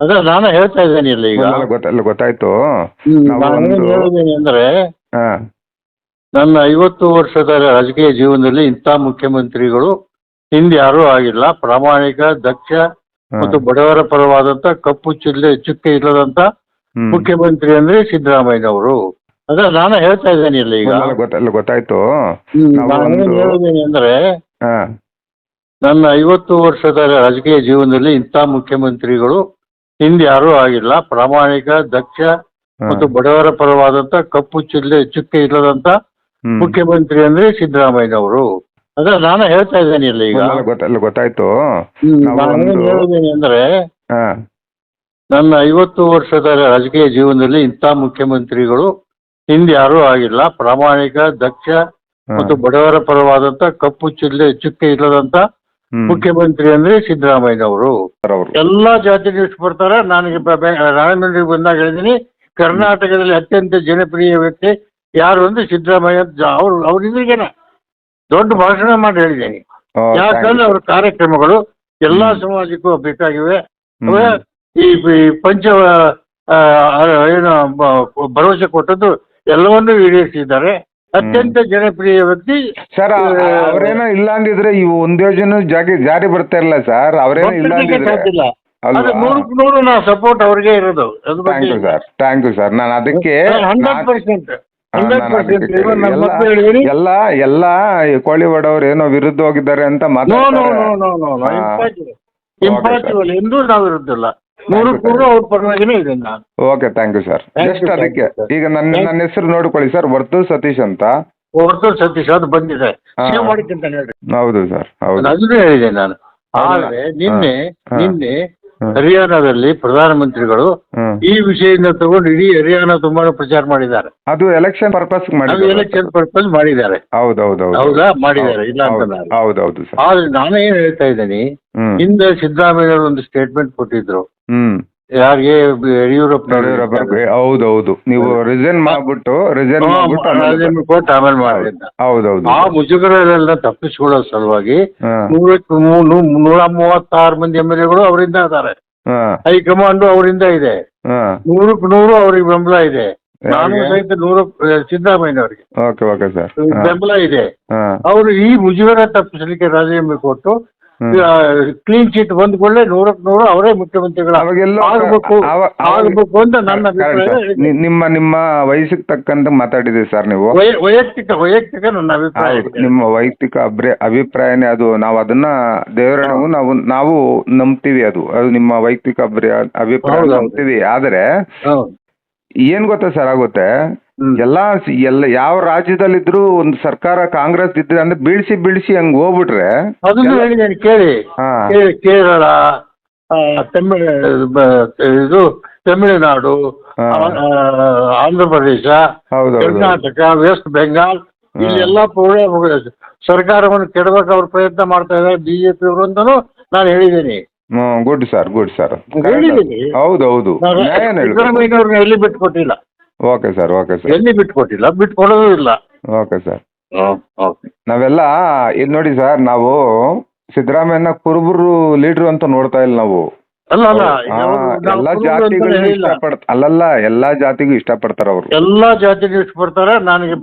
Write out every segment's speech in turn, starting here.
ಅದೇ ನಾನು ಹೇಳ್ತಾ ಇದ್ದೇನೆ ಇಲ್ಲಿ ಈಗ. ಗೊತ್ತಲ್ಲ ಗೊತ್ತಾಯ್ತು. ನಾವು ನಾನು ಏನು ಒಂದು- ಹೇಳಿದ್ದೇನೆ ಅಂದ್ರೆ ಹಾ. ನನ್ನ ಐವತ್ತು ವರ್ಷದ ರಾಜಕೀಯ ಜೀವನದಲ್ಲಿ ಇಂಥ ಮುಖ್ಯಮಂತ್ರಿಗಳು ಹಿಂದೆ ಯಾರೂ ಆಗಿಲ್ಲ. ಪ್ರಾಮಾಣಿಕ ದಕ್ಷ ಹಾ. ಮತ್ತು ಬಡವರ ಪರವಾದಂತ ಕಪ್ಪು ಚಿಲ್ಲೆ ಚುಕ್ಕೆ ಇಲ್ಲದಂತ ಹ್ಮ್. ಮುಖ್ಯಮಂತ್ರಿ ಅಂದ್ರೆ ಸಿದ್ದರಾಮಯ್ಯನವರು. ಅದೇ ನಾನು ಹೇಳ್ತಾ ಇದ್ದೇನೆ ಇಲ್ಲಿ ಈಗ. ಗೊತ್ತಲ್ಲ ಗೊತ್ತಾಯ್ತು. ನಾವು ನಾನು ಏನು ಒಂದು- ಹೇಳಿದ್ದೇನೆ ಅಂದ್ರೆ ಹಾ. ನನ್ನ ಐವತ್ತು ವರ್ಷದ ರಾಜಕೀಯ ಜೀವನದಲ್ಲಿ ಇಂಥ ಮುಖ್ಯಮಂತ್ರಿಗಳು ಹಿಂದೆ ಯಾರೂ ಆಗಿಲ್ಲ. ಪ್ರಾಮಾಣಿಕ ದಕ್ಷ ಮತ್ತು ಬಡವರ ಪರವಾದಂತ ಕಪ್ಪು ಚಿಲ್ಲೆ ಚುಕ್ಕೆ ಇಲ್ಲದಂತ ಮುಖ್ಯಮಂತ್ರಿ ಅಂದ್ರೆ ಸಿದ್ದರಾಮಯ್ಯನವರು. ಅದೇ ನಾನು ಹೇಳ್ತಾ ಇದ್ದೇನೆ ಇಲ್ಲ ಈಗ. ಗೊತ್ತಲ್ಲ ಗೊತ್ತಾಯ್ತು. ನಾನು ಹೇಳಿದ್ದೇನೆ ಅಂದ್ರೆ ನನ್ನ ಐವತ್ತು ವರ್ಷದ ರಾಜಕೀಯ ಜೀವನದಲ್ಲಿ ಇಂಥ ಮುಖ್ಯಮಂತ್ರಿಗಳು ಹಿಂದೆ ಯಾರೂ ಆಗಿಲ್ಲ. ಪ್ರಾಮಾಣಿಕ ದಕ್ಷ ಮತ್ತು ಬಡವರ ಪರವಾದಂತ ಕಪ್ಪು ಚಿಲ್ಲೆ ಚುಕ್ಕೆ ಇಲ್ಲದಂತ. ಮುಖ್ಯಮಂತ್ರಿ ಅಂದ್ರೆ ಸಿದ್ದರಾಮಯ್ಯನವರು. ಅವರು ಎಲ್ಲಾ ಜಾತಿ ನ್ಯೂಸ್ ಬರ್ತಾರೆ ನನಗೆ ರಾಮಮಂದಿರ್ ಬಂದಾಗ ಹೇಳಿದೀನಿ. ಕರ್ನಾಟಕದಲ್ಲಿ ಅತ್ಯಂತ ಜನಪ್ರಿಯ ವ್ಯಕ್ತಿ ಯಾರು ಅಂದ್ರೆ ಸಿದ್ದರಾಮಯ್ಯ ಅವ್ರು ಅವ್ರ ದೊಡ್ಡ ಭಾಷಣ ಮಾಡಿ ಹೇಳಿದ್ದೀನಿ ಯಾಕಂದ್ರೆ ಅವ್ರ ಕಾರ್ಯಕ್ರಮಗಳು ಎಲ್ಲಾ. ಸಮಾಜಕ್ಕೂ ಬೇಕಾಗಿವೆ. ಈ ಪಂಚ ಏನು ಭರವಸೆ ಕೊಟ್ಟದ್ದು ಎಲ್ಲವನ್ನೂ ಈಡೇರಿಸಿದ್ದಾರೆ. ಅತ್ಯಂತ ಜನಪ್ರಿಯ ವ್ಯಕ್ತಿ ಸರ್ ಅವ್ರೇನೋ ಇಲ್ಲ ಅಂದಿದ್ರೆ ಈ ಒಂದ್ ಯೋಜನೆ ಜಾಗ ಜಾರಿ ಬರ್ತಾ ಇಲ್ಲ ಸರ್. ಅವರೇನೋ ಇಲ್ಲ ಒಪ್ಪಿಗೆ ಅಂದಿದ್ರೆ ಸಾಧ್ಯವಿಲ್ಲ. ಅದು ನೂರಕ್ಕೆ ನೂರು ನಾವು ಸಪೋರ್ಟ್ ಅವ್ರಿಗೆ ಇರೋದು. ಅದ್ರ ಥ್ಯಾಂಕ್ ಯು ಬಗ್ಗೆ ಸರ್ ಥ್ಯಾಂಕ್ ಯು ಸರ್ ನಾನು ಅದಕ್ಕೆ ಹಂಡ್ರೆಡ್ ಪರ್ಸೆಂಟ್ ಹಂಡ್ರೆಡ್ ನಾನು ಪರ್ಸೆಂಟ್ ಇವಾಗ ನನ್ನ ಎಲ್ಲ- ಮಕ್ಕಳು ಎಲ್ಲ ಎಲ್ಲ ಈ ಕೋಳಿವಾಡವ್ರು ಏನೋ ವಿರುದ್ಧ ಹೋಗಿದ್ದಾರೆ ಅಂತ ನೋ ನೋ ಮಾತಾಡ್ತಾರೆ. ನೋ ನೋ ನೋ ನೋ ಹಾ. ಇಂಪಾಸಿಬಲ್ Okay, ಇಂಪಾಸಿಬಲ್ ಎಂದೂ ನಾವು ನೂರಕ್ಕೆ sir. ನೂರು ಅವ್ರ ಪರವಾಗಿನೇ ಇದೆ ನಾನು okay thank you sir Thank just thank ಅದಕ್ಕೆ you, sir. ಈಗ ನನ್ನ Thank- ನನ್ನ ಹೆಸರು ನೋಡ್ಕೊಳ್ಳಿ ಸರ್ ವರ್ತು ಸತೀಶ್ ಅಂತ ಹೊರತು ಸತೀಶ್ ಅದು ಬಂದಿದೆ ಹಾ. ಸೇವ್ ಮಾಡಿಕ್ಕಂತ ಹೇಳ್ರಿ ಹೌದು ಸರ್ ಹೌದು ಅದನ್ನೇ ಹೇಳಿದೆ ನಾನು? ಆದ್ರೆ ನಿನ್ನೆ ಹಾ. ನಿನ್ನೆ. ಹರಿಯಾಣದಲ್ಲಿ ಪ್ರಧಾನಮಂತ್ರಿಗಳು ಹ್ಮ್. ಈ ವಿಷಯನ ತಗೊಂಡು ಇಡೀ ಹರಿಯಾಣ ತುಂಬಾ ಪ್ರಚಾರ ಮಾಡಿದ್ದಾರೆ. ಅದು ಎಲೆಕ್ಷನ್ ಪರ್ಪಸ್ ಅದು ಎಲೆಕ್ಷನ್ ಪರ್ಪಸ್ ಮಾಡಿದ್ದಾರೆ. ಹೌದು? ಹೌದು. ಮಾಡಿದ್ದಾರೆ. ಇಲ್ಲ ಅಂತ ನಾನು. ಹೌದು. ಹೌದು ಸರ್. ಆದ್ರೆ ನಾನೇನ್ ಹೇಳ್ತಾ ಇದ್ದೀನಿ ಹ್ಮ್. ಹಿಂದೆ ಸಿದ್ದರಾಮಯ್ಯ ಒಂದು ಸ್ಟೇಟ್ಮೆಂಟ್ ಕೊಟ್ಟಿದ್ರು. ಹ್ಮ್. ಯಾರಿಗೆ ಯಡಿಯೂರಪ್ಪ ಹೌದೌದು ಹೌದು ಹೌದು. ನೀವು ರಿಸೈನ್ ಮಾಡ್ಬಿಟ್ಟು ರಿಸೈನ್ ಮಾಡ್ಬಿಟ್ಟು ಆಮೇಲೆ- ಕೊಟ್ಟು ಆಮೇಲೆ ಮಾಡಿ ಅಂತ. ಹೌದು ಹೌದು. ಆ ಮುಜುಗರಗಳೆಲ್ಲ ತಪ್ಪಿಸ್ಕೊಳ್ಳೋ ಸಲುವಾಗಿ ನೂರಕ್ಕೆ ನೂರ ಮೂವತ್ತಾರು ಮಂದಿ ಎಂ ಎಲ್ ಎಗಳು ಅವರಿಂದ ಇದ್ದಾರೆ. ಹೈಕಮಾಂಡ್ ಅವರಿಂದ ಇದೆ. ನೂರಕ್ಕೆ ನೂರು ಅವ್ರಿಗೆ ಬೆಂಬಲ ಇದೆ. ನಾನು? ಸಹಿತ ನೂರ ಸಿದ್ದರಾಮಯ್ಯನವರಿಗೆ. Okay okay sir. ಬೆಂಬಲ ಇದೆ. ಅವರು ಈ ಮುಜುಗರ ತಪ್ಪಿಸಲಿಕ್ಕೆ ರಾಜೀನಾಮೆ ಕೊಟ್ಟು. ಕ್ಲೀನ್ ಚೀಟ್ ಬಂದ್ಕೊಳ್ಳೆ ನೂರಕ್ಕೆ ನೂರು ಅವರೇ ಮುಖ್ಯಮಂತ್ರಿಗಳು ಅವಾಗೆಲ್ಲ ಆಗಬೇಕು ಅವ- ಅವಾಗ- ಆಗಬೇಕು ಅಂತ ನನ್ನ Correct, ಅಭಿಪ್ರಾಯ sir. ನಿ- ನಿಮ್ಮ ನಿಮ್ಮ ವಯಸ್ಸಿಗೆ ತಕ್ಕಂತ ಮಾತಾಡಿದ್ರಿ ಸರ್ ನೀವು ವೈ- ವೈಯಕ್ತಿಕ ವೈಯಕ್ತಿಕ ನನ್ನ ಅಭಿಪ್ರಾಯ ಹೌದು ಇದೆ. ನಿಮ್ಮ ವೈಯಕ್ತಿಕ ಅಭ್ರ ಅಭಿಪ್ರಾಯನೇ ಅದು ನಾವು ಅದನ್ನ ದೇವರನ್ನು ನಾವು ನಾವು ನಂಬ್ತೀವಿ ಅದು ಅದು ನಿಮ್ಮ ವೈಯಕ್ತಿಕ ಅಭ್ರ ಅಭಿಪ್ರಾಯ ಹೌದು, ಹೌದು. ನಂಬ್ತೀವಿ ಆದರೆ ಹೌದು. ಏನ್ ಗೊತ್ತಾ ಸರ್ ಆಗುತ್ತೆ. ಎಲ್ಲಾ ಎಲ್ಲ ಯಾವ ರಾಜ್ಯದಲ್ಲಿದ್ರು ಒಂದು ಸರ್ಕಾರ ಕಾಂಗ್ರೆಸ್ ಇದ್ರೆ ಅಂದ್ರೆ ಬೀಳ್ಸಿ ಬೀಳ್ಸಿ ಹಂಗ್ ಹೋಗ್ಬಿಟ್ರೆ ಅದನ್ನು ಹೇಳಿದ್ದೇನೆ ಕೇಳಿ ಹಾ. ಕೇ- ಕೇರಳ ಆ, ತಮಿಳ್ ಬ- ಇದು ತಮಿಳುನಾಡು ಹಾ. ಆ, ಆಂಧ್ರ ಪ್ರದೇಶ ಹೌದು ಹೌದು ಕರ್ನಾಟಕ ವೆಸ್ಟ್ ಬೆಂಗಾಲ್ ಹಾ. ಇಲ್ಲೆಲ್ಲ ಪ್ರೋಗ್ರಾಮ್ ಸರ್ಕಾರವನ್ನು ಕೆಡಬೇಕು ಅವ್ರ ಪ್ರಯತ್ನ ಮಾಡ್ತಾ ಇದ್ದಾರೆ ಬಿಜೆಪಿ ಅವರು ಅಂತಾನು ನಾನು ಹೇಳಿದ್ದೀನಿ ಗುಡ್ ಸರ್ ಗುಡ್ ಸರ್ ಹೇಳಿದ್ದೀನಿ. ಹೌದು ಹೌದು ನಾನು ನ್ಯಾಯನ ಹೇಳ್ಬೇಕು ಸಿದ್ದರಾಮಯ್ಯನವ್ರನ್ನ ಎಲ್ಲಿ ಬಿಟ್ಕೊಟ್ಟಿಲ್ಲ ಓಕೆ ಸರ್ ಓಕೆ ಸರ್ ಎಲ್ಲಿ ಬಿಟ್ಕೊಟ್ಟಿಲ್ಲ? ಬಿಟ್ಕೊಡೋದು ಇಲ್ಲ. ಓಕೆ ಸರ್ ಓಕೆ ನಾವೆಲ್ಲ ಇದು ನೋಡಿ ಸರ್ ನಾವು ಸಿದ್ದರಾಮಯ್ಯನ ಕುರುಬರು ಲೀಡ್ರು ಅಂತ ನೋಡ್ತಾ ಇಲ್ಲ ನಾವು. ಅಲ್ಲ ಅಲ್ಲ ಹಾ, ಯಾವ್ದು ನಾವು ಎಲ್ಲಾ ಕುರುಬರು ಅಂತ ಜಾತಿಗಳಿಗೂ ಹೇಳಿಲ್ಲ. ಇಷ್ಟಪಡ್ತ ಅಲ್ಲಲ್ಲ ಎಲ್ಲಾ ಜಾತಿಗೂ ಇಷ್ಟಪಡ್ತಾರ ಅವರು. ಎಲ್ಲಾ ಜಾತಿ ಇಷ್ಟಪಡ್ತಾರೆ ನನಗೆ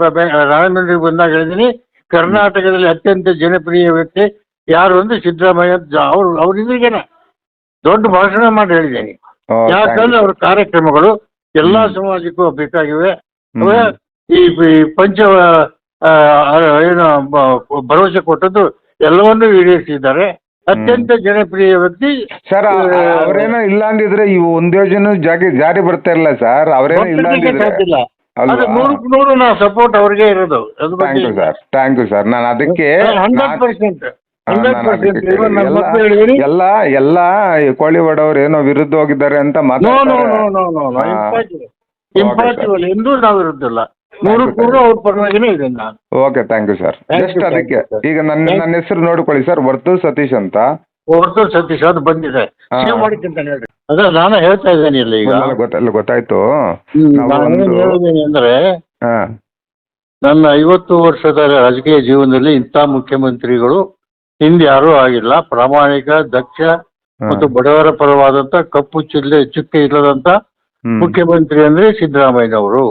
ರಾಯಮಂಡ್ರಿಗೆ ಬಂದಾಗ ಹೇಳಿದ್ದೀನಿ ಕರ್ನಾಟಕದಲ್ಲಿ ಅತ್ಯಂತ ಜನಪ್ರಿಯ ವ್ಯಕ್ತಿ ಯಾರು ಅಂದ್ರೆ ಸಿದ್ದರಾಮಯ್ಯ ಅಂತ ಅವ್ರು ಅವ್ರ ದೊಡ್ಡ ಭಾಷಣ ಮಾಡಿ ಹೇಳಿದ್ದೀನಿ. ಯಾಕಂದ್ರೆ ಅವ್ರ ಕಾರ್ಯಕ್ರಮಗಳು ಎಲ್ಲಾ ಸಮಾಜಕ್ಕೂ ಬೇಕಾಗಿವೆ ಅವೆ ಈ ಈ ಪಂಚ ಏನು ಭರವಸೆ ಕೊಟ್ಟದ್ದು ಎಲ್ಲವನ್ನೂ ಈಡೇರಿಸಿದ್ದಾರೆ. ಅತ್ಯಂತ ಜನಪ್ರಿಯ ವ್ಯಕ್ತಿ ಸರ್ ಅವರೇನೋ ಇಲ್ಲ ಅಂದಿದ್ರೆ ಇವು ಒಂದ್ ಯೋಜನೆ ಜಾಗಿ ಜಾರಿ ಬರ್ತಾ ಇರಲ್ಲ ಸರ್. ಅವರೇನೋ ಇಲ್ಲ ಅಂದಿದ್ರೆ ನೂರಕ್ಕೆ ನೂರು ನಾವು ಸಪೋರ್ಟ್ ಅವ್ರಿಗೆ ಇರೋದು. Thank you sir thank you sir ನಾನು ಅದಕ್ಕೆ ಹಂಡ್ರೆಡ್ ಪರ್ಸೆಂಟ್. ಎಲ್ಲ- ಎಲ್ಲ ಕೋಳಿ ಬಡವರು ಏನೋ ವಿರುದ್ಧ ಹೋಗಿದ್ದಾರೆ ಅಂತ. ಇಂಪಾಸಿಬಲ್ ಎಂದೂ ನಾವು ಅವ್ರ ಪರವಾಗಿನೇ ಇದೆ ನಾನು. Okay thank you sir just ಅದಕ್ಕೆ ಈಗ ನನ್ನ ನನ್ನ ಹೆಸರು ನೋಡ್ಕೊಳ್ಳಿ ಸರ್ ವರ್ತು ಸತೀಶ್ ಅಂತ. ವರ್ತು ಸತೀಶ್ ಅದು ಬಂದಿದೆ. ಸೇವ್ ಅದೇ ನಾನು ಹೇಳ್ತಾ ಇದ್ದೇನೆ ಇಲ್ಲ ಈಗ. ಗೊತ್ತಲ್ಲ ಗೊತ್ತಾಯ್ತು. ಏನು ಅಂದ್ರೆ ಹಾ. ನನ್ನ ಐವತ್ತು ವರ್ಷದ ರಾಜಕೀಯ ಜೀವನದಲ್ಲಿ ಇಂಥ ಮುಖ್ಯಮಂತ್ರಿಗಳು ಹಿಂದೆ ಯಾರೂ ಆಗಿಲ್ಲ. ಪ್ರಾಮಾಣಿಕ ದಕ್ಷ ಮತ್ತು ಬಡವರ ಪರವಾದಂತ ಕಪ್ಪು ಚಿಲ್ಲೆ ಚುಕ್ಕೆ ಇಲ್ಲದಂತ ಮುಖ್ಯಮಂತ್ರಿ ಅಂದ್ರೆ ಸಿದ್ದರಾಮಯ್ಯನವರು.